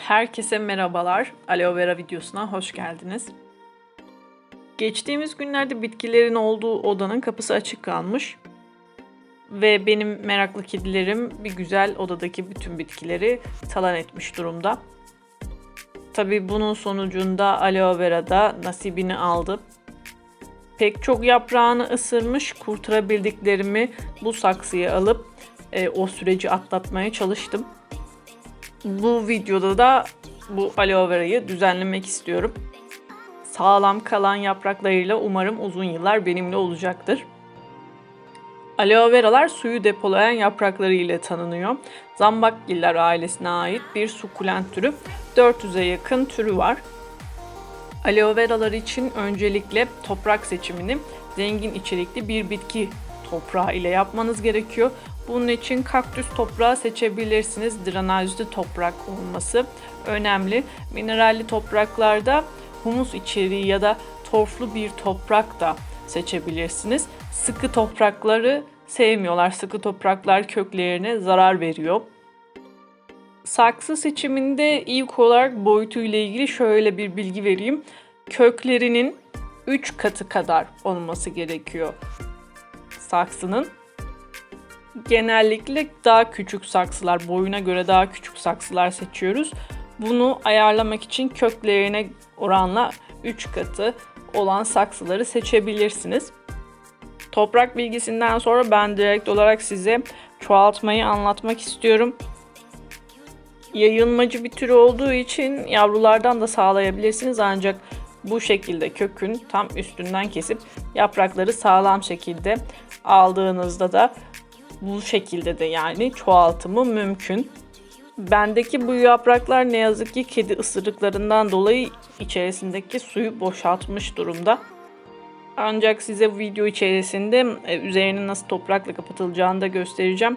Herkese merhabalar. Aloe vera videosuna hoş geldiniz. Geçtiğimiz günlerde bitkilerin olduğu odanın kapısı açık kalmış. Ve benim meraklı kedilerim bir güzel odadaki bütün bitkileri talan etmiş durumda. Tabi bunun sonucunda aloe vera da nasibini aldı. Pek çok yaprağını ısırmış, kurtarabildiklerimi bu saksıya alıp e, o süreci atlatmaya çalıştım. Bu videoda da bu aloe vera'yı düzenlemek istiyorum. Sağlam kalan yapraklarıyla umarım uzun yıllar benimle olacaktır. Aloe veralar suyu depolayan yaprakları ile tanınıyor. Zambakgiller ailesine ait bir sukulent türü. 400'e yakın türü var. Aloe veralar için öncelikle toprak seçimini zengin içerikli bir bitki toprağı ile yapmanız gerekiyor. Bunun için kaktüs toprağı seçebilirsiniz. Drenajlı toprak olması önemli. Mineralli topraklarda humus içeriği ya da torflu bir toprak da seçebilirsiniz. Sıkı toprakları sevmiyorlar. Sıkı topraklar köklerine zarar veriyor. Saksı seçiminde ilk olarak boyutuyla ilgili şöyle bir bilgi vereyim. Köklerinin 3 katı kadar olması gerekiyor saksının. Genellikle daha küçük saksılar, boyuna göre daha küçük saksılar seçiyoruz. Bunu ayarlamak için köklerine oranla 3 katı olan saksıları seçebilirsiniz. Toprak bilgisinden sonra ben direkt olarak size çoğaltmayı anlatmak istiyorum. Yayılmacı bir tür olduğu için yavrulardan da sağlayabilirsiniz ancak bu şekilde kökün tam üstünden kesip yaprakları sağlam şekilde aldığınızda da bu şekilde de yani çoğaltımı mümkün. Bendeki bu yapraklar ne yazık ki kedi ısırıklarından dolayı içerisindeki suyu boşaltmış durumda. Ancak size video içerisinde e, üzerinin nasıl toprakla kapatılacağını da göstereceğim.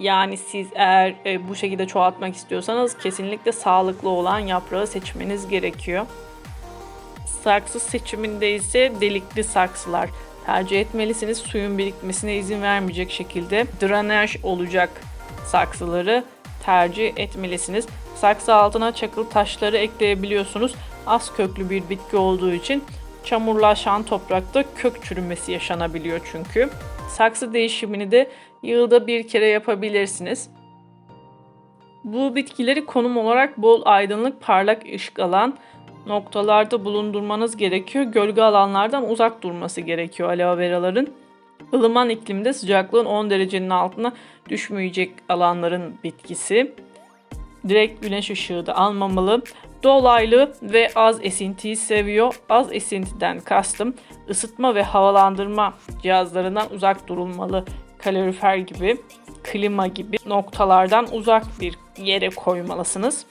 Yani siz eğer e, bu şekilde çoğaltmak istiyorsanız kesinlikle sağlıklı olan yaprağı seçmeniz gerekiyor. Saksı seçiminde ise delikli saksılar tercih etmelisiniz. Suyun birikmesine izin vermeyecek şekilde drenaj olacak saksıları tercih etmelisiniz. Saksı altına çakıl taşları ekleyebiliyorsunuz. Az köklü bir bitki olduğu için çamurlaşan toprakta kök çürümesi yaşanabiliyor çünkü. Saksı değişimini de yılda bir kere yapabilirsiniz. Bu bitkileri konum olarak bol aydınlık parlak ışık alan noktalarda bulundurmanız gerekiyor. Gölge alanlardan uzak durması gerekiyor aloe veraların. Ilıman iklimde sıcaklığın 10 derecenin altına düşmeyecek alanların bitkisi. Direkt güneş ışığı da almamalı. Dolaylı ve az esintiyi seviyor. Az esintiden kastım ısıtma ve havalandırma cihazlarından uzak durulmalı. Kalorifer gibi, klima gibi noktalardan uzak bir yere koymalısınız.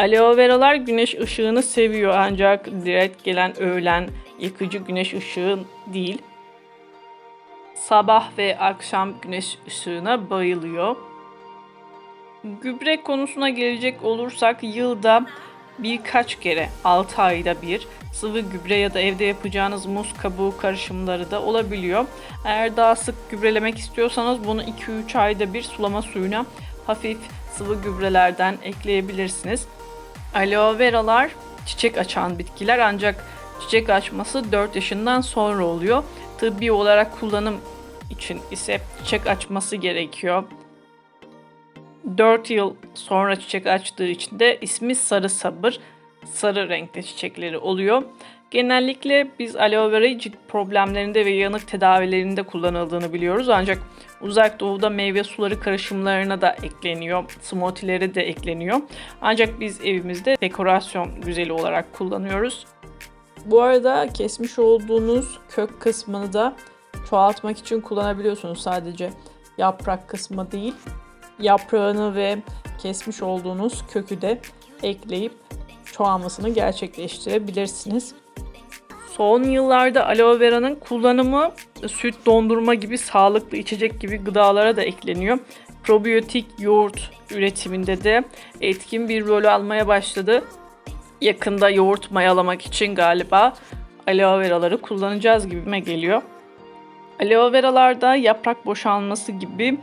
Aloe veralar güneş ışığını seviyor ancak direkt gelen öğlen yıkıcı güneş ışığı değil. Sabah ve akşam güneş ışığına bayılıyor. Gübre konusuna gelecek olursak yılda birkaç kere 6 ayda bir sıvı gübre ya da evde yapacağınız muz kabuğu karışımları da olabiliyor. Eğer daha sık gübrelemek istiyorsanız bunu 2-3 ayda bir sulama suyuna hafif sıvı gübrelerden ekleyebilirsiniz. Aloe veralar çiçek açan bitkiler ancak çiçek açması 4 yaşından sonra oluyor. Tıbbi olarak kullanım için ise çiçek açması gerekiyor. 4 yıl sonra çiçek açtığı için de ismi sarı sabır. Sarı renkte çiçekleri oluyor. Genellikle biz aloe vera'yı cilt problemlerinde ve yanık tedavilerinde kullanıldığını biliyoruz. Ancak uzak doğuda meyve suları karışımlarına da ekleniyor. Smoothie'lere de ekleniyor. Ancak biz evimizde dekorasyon güzeli olarak kullanıyoruz. Bu arada kesmiş olduğunuz kök kısmını da çoğaltmak için kullanabiliyorsunuz. Sadece yaprak kısmı değil. Yaprağını ve kesmiş olduğunuz kökü de ekleyip çoğalmasını gerçekleştirebilirsiniz. Son yıllarda aloe vera'nın kullanımı süt dondurma gibi sağlıklı içecek gibi gıdalara da ekleniyor. Probiyotik yoğurt üretiminde de etkin bir rol almaya başladı. Yakında yoğurt mayalamak için galiba aloe veraları kullanacağız gibime geliyor. Aloe veralarda yaprak boşalması gibi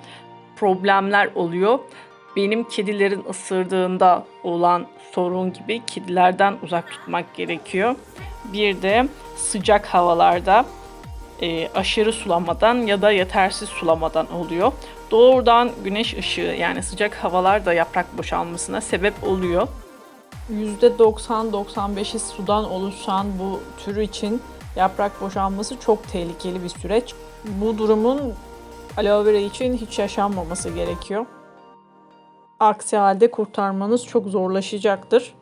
problemler oluyor. benim kedilerin ısırdığında olan sorun gibi kedilerden uzak tutmak gerekiyor. Bir de sıcak havalarda e, aşırı sulamadan ya da yetersiz sulamadan oluyor. Doğrudan güneş ışığı yani sıcak havalar da yaprak boşalmasına sebep oluyor. %90-95'i sudan oluşan bu tür için yaprak boşalması çok tehlikeli bir süreç. Bu durumun aloe vera için hiç yaşanmaması gerekiyor. Aksi halde kurtarmanız çok zorlaşacaktır.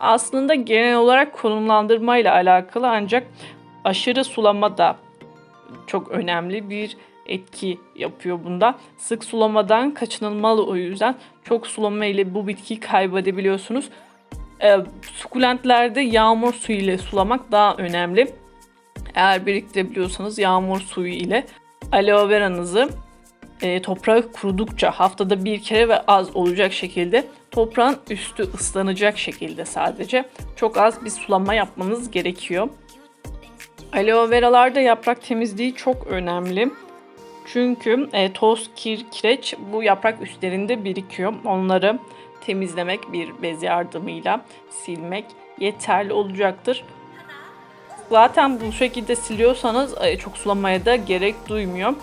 Aslında genel olarak konumlandırma ile alakalı ancak aşırı sulama da çok önemli bir etki yapıyor bunda. Sık sulamadan kaçınılmalı o yüzden çok sulama ile bu bitkiyi kaybedebiliyorsunuz. Ee, sukulentlerde yağmur suyu ile sulamak daha önemli. Eğer biriktirebiliyorsanız yağmur suyu ile aloe vera'nızı e, toprağı kurudukça haftada bir kere ve az olacak şekilde toprağın üstü ıslanacak şekilde sadece çok az bir sulama yapmanız gerekiyor. Aloe veralarda yaprak temizliği çok önemli. Çünkü e, toz, kir, kireç bu yaprak üstlerinde birikiyor. Onları temizlemek bir bez yardımıyla silmek yeterli olacaktır. Zaten bu şekilde siliyorsanız e, çok sulamaya da gerek duymuyor.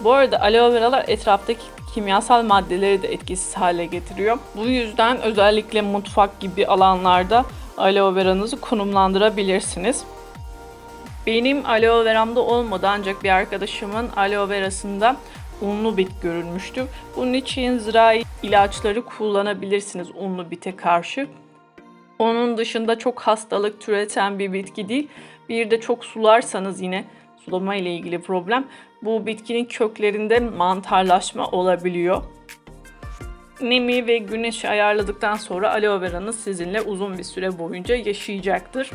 Bu arada aloe veralar etraftaki kimyasal maddeleri de etkisiz hale getiriyor. Bu yüzden özellikle mutfak gibi alanlarda aloe veranızı konumlandırabilirsiniz. Benim aloe veramda olmadı ancak bir arkadaşımın aloe verasında unlu bit görülmüştü. Bunun için zirai ilaçları kullanabilirsiniz unlu bite karşı. Onun dışında çok hastalık türeten bir bitki değil. Bir de çok sularsanız yine sulama ile ilgili problem. Bu bitkinin köklerinde mantarlaşma olabiliyor. Nemi ve güneşi ayarladıktan sonra aloe veranız sizinle uzun bir süre boyunca yaşayacaktır.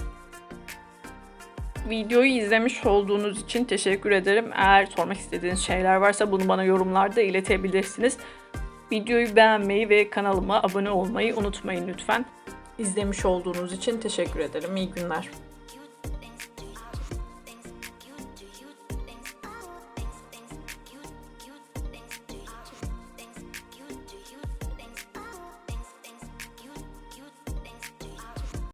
Videoyu izlemiş olduğunuz için teşekkür ederim. Eğer sormak istediğiniz şeyler varsa bunu bana yorumlarda iletebilirsiniz. Videoyu beğenmeyi ve kanalıma abone olmayı unutmayın lütfen. İzlemiş olduğunuz için teşekkür ederim. İyi günler.